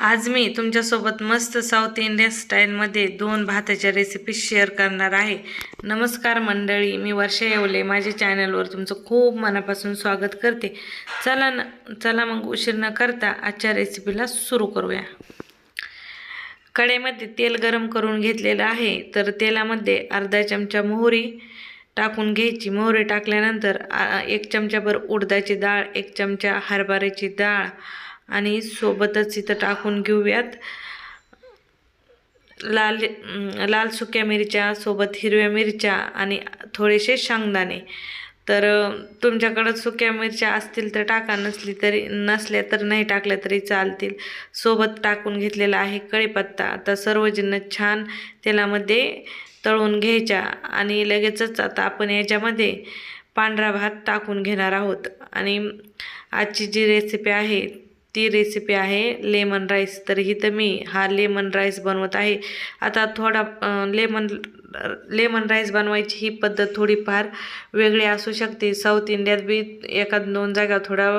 आज मी तुमच्यासोबत मस्त साऊथ इंडियन स्टाईलमध्ये दोन भाताच्या रेसिपी शेअर करणार आहे. नमस्कार मंडळी मी वर्षा येवले. माझ्या चॅनलवर तुमचं खूप मनापासून स्वागत करते. चला न चला मग उशीर न करता आजच्या रेसिपीला सुरू करूया. कडेमध्ये तेल गरम करून घेतलेलं आहे. तर तेलामध्ये अर्धा चमचा मोहरी टाकून घ्यायची. मोहरी टाकल्यानंतर एक चमचाभर उडदाची डाळ एक चमचा हरभऱ्याची डाळ आणि सोबतच इथं टाकून घेऊयात. लाल लाल सुक्या मिरच्या सोबत हिरव्या मिरच्या आणि थोडेसे शेंगदाणे. तर तुमच्याकडं सुक्या मिरच्या असतील तर टाका नसली तरी नसल्या तर नाही टाकल्या तरी चालतील. सोबत टाकून घेतलेला आहे कढीपत्ता. आता सर्व छान तेलामध्ये तळून घ्यायच्या आणि लगेचच आता आपण याच्यामध्ये पांढरा भात टाकून घेणार आहोत. आणि आजची जी रेसिपी आहे ती रेसिपी आहे लेमन राईस तर इथं मी हा लेमन राईस बनवत आहे. आता थोडा लेमन लेमन राईस बनवायची ही पद्धत थोडीफार वेगळी असू शकते. साऊथ इंडियात बी एखाद दोन जागा थोडा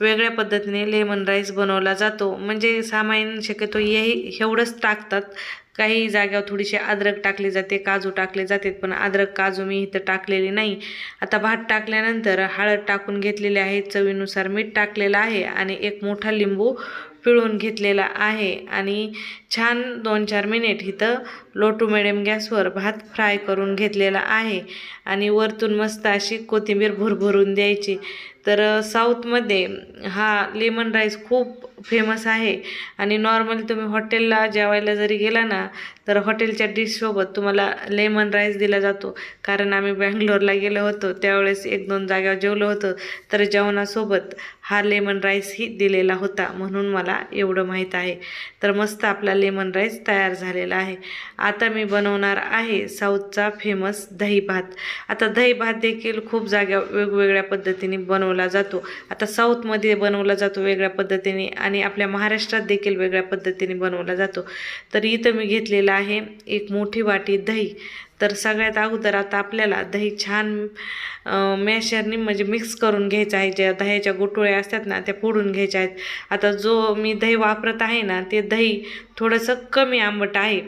वेगळ्या पद्धतीने लेमन राईस बनवला जातो. म्हणजे सामान्य शक्यतो हे एवढंच टाकतात. काही जाग्यावर थोडीशी अद्रक टाकली जाते काजू टाकले जातात पण अद्रक काजू मी इथं टाकलेली नाही. आता भात टाकल्यानंतर हळद टाकून घेतलेली आहे चवीनुसार मीठ टाकलेलं आहे आणि एक मोठा लिंबू पिळून घेतलेला आहे. आणि छान दोन चार मिनिट इथं लो टू मिडियम गॅसवर भात फ्राय करून घेतलेला आहे. आणि वरतून मस्त अशी कोथिंबीर भरभरून द्यायची. तर साऊथमध्ये हा लेमन राईस खूप फेमस आहे. आणि नॉर्मली तुम्ही हॉटेलला जेवायला जरी गेला ना तर हॉटेलच्या डिशसोबत तुम्हाला लेमन राईस दिला जातो. कारण आम्ही बँगलोरला गेलो होतो त्यावेळेस एक दोन जाग्यावर जेवलो होतो. तर जेवणासोबत हा लेमन राईसही दिलेला होता म्हणून मला एवढं माहीत आहे. तर मस्त आपला लेमन राईस तयार झालेला आहे. आता मी बनवणार आहे साऊथचा फेमस दही भात. आता दही भात देखील खूप जाग्या वेगवेगळ्या पद्धतीने बनवला जातो. आता साऊथमध्ये बनवला जातो वेगळ्या पद्धतीने आणि आपल्या महाराष्ट्रात देखील वेगळ्या पद्धतीने बनवला जातो. तर इथं मी घेतलेला आहे एक मोठी वाटी दही. तर सगळ्यात अगोदर आता आपल्याला दही छान मॅशरनी म्हणजे मिक्स करून घ्यायचं आहे. ज्या दह्याच्या गोटोळ्या असतात ना त्या फोडून घ्यायच्या आहेत. आता जो मी दही वापरत आहे ना ते दही थोडंसं कमी आंबट आहे.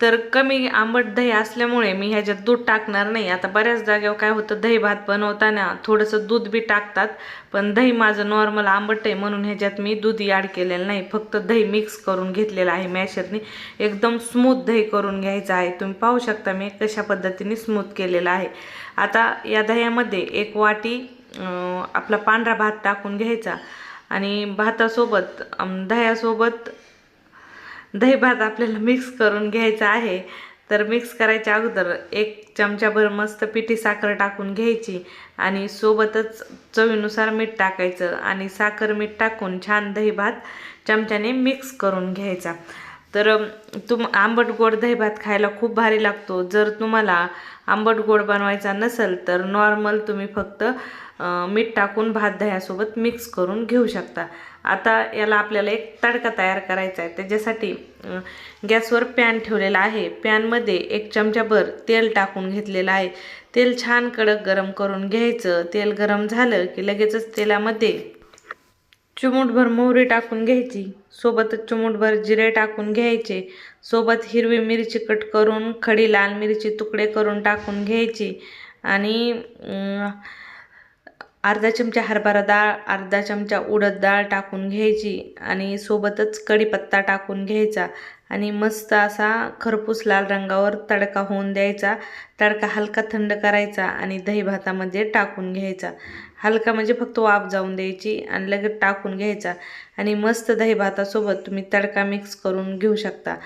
तर कमी आंबट दही असल्यामुळे मी ह्याच्यात दूध टाकणार नाही. आता बऱ्याच जागेवर काय होतं दही भात बनवताना थोडंसं दूध बी टाकतात पण दही माझं नॉर्मल आंबट आहे म्हणून ह्याच्यात मी दूध ॲड केलेलं नाही. फक्त दही मिक्स करून घेतलेलं आहे मॅशरनी एकदम स्मूथ दही करून घ्यायचं आहे. तुम्ही पाहू शकता मी कशा पद्धतीने स्मूथ केलेलं आहे. आता या दह्यामध्ये एक वाटी आपला पांढरा भात टाकून घ्यायचा. आणि भातासोबत दह्यासोबत दही भात आपल्याला मिक्स करून घ्यायचा आहे. तर मिक्स करायच्या अगोदर एक चमचाभर मस्त पिठी साखर टाकून घ्यायची आणि सोबतच चवीनुसार मीठ टाकायचं आणि साखर मीठ टाकून छान दही भात चमच्याने मिक्स करून घ्यायचा. तर तुम आंबट गोड दही भात खायला खूप भारी लागतो. जर तुम्हाला आंबट गोड बनवायचा नसेल तर नॉर्मल तुम्ही फक्त मीठ टाकून भात दह्यासोबत मिक्स करून घेऊ शकता. आता याला आपल्याला एक तडका तयार करायचा आहे. त्याच्यासाठी गॅसवर पॅन ठेवलेला आहे. पॅनमध्ये एक चमचाभर तेल टाकून घेतलेलं आहे. तेल छान कडक गरम करून घ्यायचं. तेल गरम झालं की लगेचच तेलामध्ये चिमूटभर मोहरी टाकून घ्यायची. सोबतच चिमूटभर जिरे टाकून घ्यायचे. सोबत हिरवी मिरची कट करून खडी लाल मिरची तुकडे करून टाकून घ्यायची. आणि अर्धा चमचा हरभरा डाळ अर्धा चमचा उडद डाळ टाकून घ्यायची आणि सोबतच कढीपत्ता टाकून घ्यायचा आणि मस्त असा खरपूस लाल रंगावर तडका होऊन द्यायचा. तडका हलका थंड करायचा आणि दही भातामध्ये टाकून घ्यायचा. हलका म्हणजे फक्त वाफ जाऊन द्यायची आणि लगेच टाकून घ्यायचा आणि मस्त दही भातासोबत तुम्ही तडका मिक्स करून घेऊ शकता.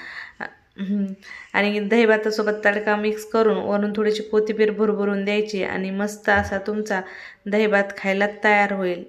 आणि दही भातासोबत तडका मिक्स करून वरून थोडीशी कोथिंबीर भरभरून द्यायची आणि मस्त असा तुमचा दही भात खायला तयार होईल.